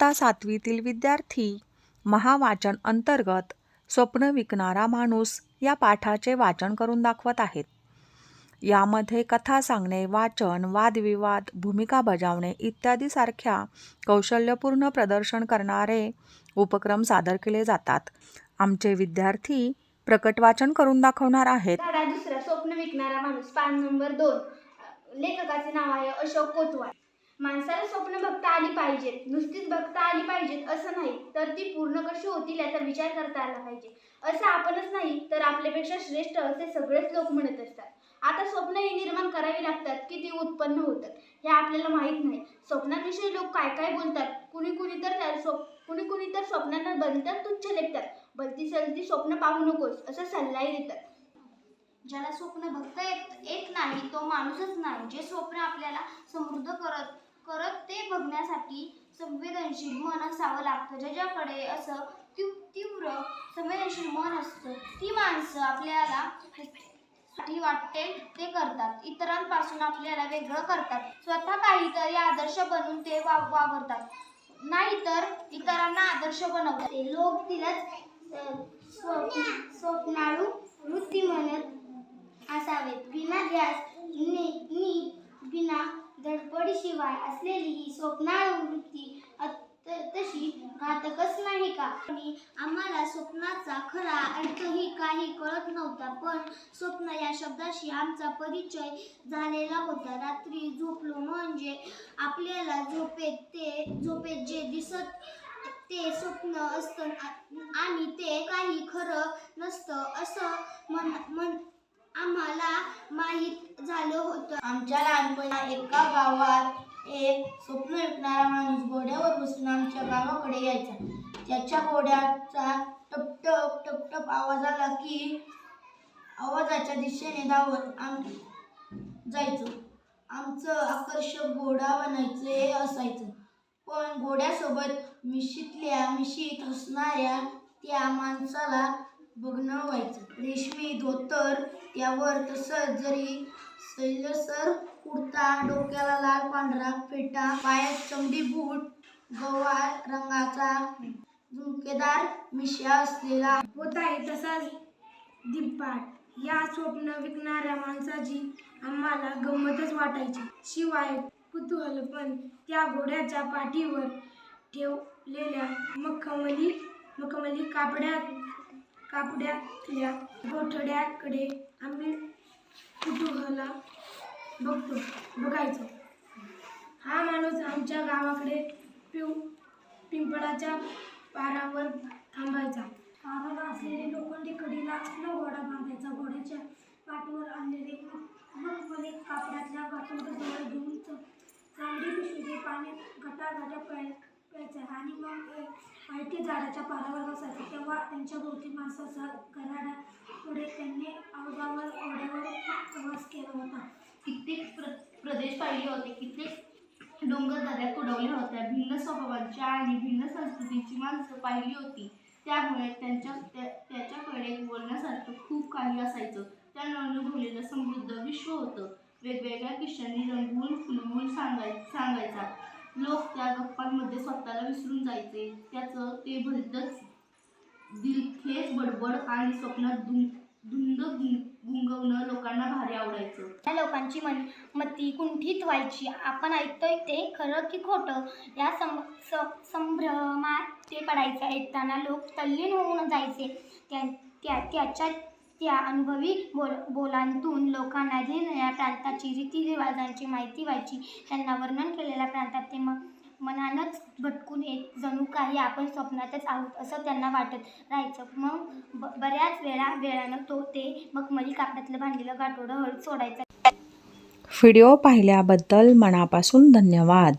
इयत्ता सातवीतील विद्यार्थी महावाचन अंतर्गत स्वप्न विकणारा माणूस या पाठाचे वाचन करून दाखवत आहेत. यामध्ये कथा सांगणे वाचन वादविवाद भूमिका बजावणे इत्यादीसारख्या कौशल्यपूर्ण प्रदर्शन करणारे उपक्रम सादर केले जातात. आमचे विद्यार्थी प्रकट वाचन करून दाखवणार आहेत. दुसरा स्वप्न विकणारा माणूस पान नंबर दोन. लेखकाचे नाव आहे अशोक कोतवाल. माणसाला स्वप्न बघता आली पाहिजेत नुसतीच बघता आली पाहिजेत असं नाही तर ती पूर्ण कशी होतील याचा विचार करता आला पाहिजे. असं आपणच नाही तर आपल्यापेक्षा श्रेष्ठ असे सगळेच लोक म्हणत असतात. आता स्वप्न हे निर्माण करावी लागतात की ती उत्पन्न होतात हे आपल्याला माहीत नाही. स्वप्नांविषयी लोक काय काय बोलतात कुणी कुणी तर त्या स्वप् कुणी कुणी तर स्वप्नांना बनतात तुच्छ लेखतात भलती सलती स्वप्न पाहू नकोस असा सल्लाही देतात. ज्याला स्वप्न बघता येत येत नाही तो माणूसच नाही जे स्वप्न आपल्याला समृद्ध करत परत ते बघण्यासाठी संवेदनशील मन असावं लागतं. ज्याच्याकडे असं तीव- तीव्र संवेदनशील मन असतं ती माणसं आपल्याला वाटते ते करतात. इतरांपासून आपल्याला वेगळं करतात. स्वतः काहीतरी आदर्श बनून ते वा वावरतात. नाहीतर इतरांना आदर्श बनवतात. ते लोक तिलाच स्वप्न स्वप्नाळू वृत्ती म्हणत असावेत. विना ध्यास शिवाय असलेली ही स्वप्नाळू वृत्ती तशी घातकच नाही का? आणि आम्हाला स्वप्नाचा खरा अर्थही काही कळत नव्हता पण स्वप्न या शब्दाशी आमचा परिचय झालेला होता. रात्री झोपलो म्हणजे आपल्याला झोपेत ते झोपेत जे दिसत ते स्वप्न असतं आणि ते काही खरं नसतं असं मन मन आम्हाला माहीत झालं होतं. आमच्या लहानपणा एका गावात एक स्वप्न विकणारा माणूस घोड्यावर बसून आमच्या गावाकडे यायचा. त्याच्या घोड्याचा टपटप टपटप आवाज आला की आवाजाच्या दिशेने धावत आम जायचो. आमचं आकर्षक घोडा बनायचं हे असायचं. पण घोड्यासोबत मिशीतल्या मिशीत हसणाऱ्या त्या माणसाला बघणं व्हायचं. रेशमी धोतर त्यावर तसंच जरी सैलसर कुर्ता डोक्याला लाल पांढरा फेटा पायात चमडी बूट गव्हाळ रंगाचा झुमकेदार मिश्या असलेला. होत आहे तसाच दिपाट या स्वप्न विकणाऱ्या माणसाची आम्हाला गंमतच वाटायची. शिवाय कुतूहल पण त्या घोड्याच्या पाठीवर ठेवलेल्या मखमली मखमली कापड्यात कापड्यातल्या गोठड्याकडे आम्ही कुतूहला बघतो. बघायचो. हा माणूस आमच्या गावाकडे पिऊ पिंपळाच्या पारावर थांबायचा. पारावर असलेले लोखंडी कडीला आपला घोडा बांधायचा. घोड्याच्या पाठीवर आणलेले मखमली कापडातल्या गाठोडं घेऊन चांगली पिशवीचे पाणी घटाघटा प्याय प्यायचं. आणि मग आयटी झाडाच्या पारावर बसायचं. तेव्हा त्यांच्या भोवती माणसाचा घराडा पुढे त्यांनी अवघावर घोड्यावर प्रवास केला होता कित्येक प्र प्रदेश पाहिले होते. कित्येक डोंगर दऱ्या तुडवल्या होत्या भिन्न स्वभावांच्या आणि भिन्न संस्कृतीची माणसं पाहिली होती. त्यामुळे त्यांच्या त्याच्याकडे बोलण्यासारखं खूप काही असायचं. त्यानं अनुभवलेलं समृद्ध विश्व होतं. वेगवेगळ्या किशांनी रंगवून फुलवून सांगाय सांगायचा. लोक त्या गप्पांमध्ये स्वतःला विसरून जायचे. त्याचं ते भलतंच दिलखेच बडबड आणि स्वप्नात धुं धुंद गुंगवणं लोकांना भारी आवडायचं. त्या लोकांची मन मती कुंठित व्हायची. आपण ऐकतोय ते खरं की खोटं. या सं संभ्रमात ते पडायचं. ऐकताना लोक तल्लीन होऊन जायचे. त्या त्या त्याच्या त्या अनुभवी बोल बोलांतून लोकांना जे नव्या प्रांताची रीतिरिवाजांची माहिती व्हायची. त्यांना वर्णन केलेल्या प्रांतात ते मग मनानंच भटकून येत जणू काही आपण स्वप्नातच आहोत असं त्यांना वाटत राहायचं. मग ब बऱ्याच वेळा वेळानं तो ते मखमली कापडातलं बांधलेलं गाठोडं हळद सोडायचं. व्हिडिओ पाहिल्याबद्दल मनापासून धन्यवाद.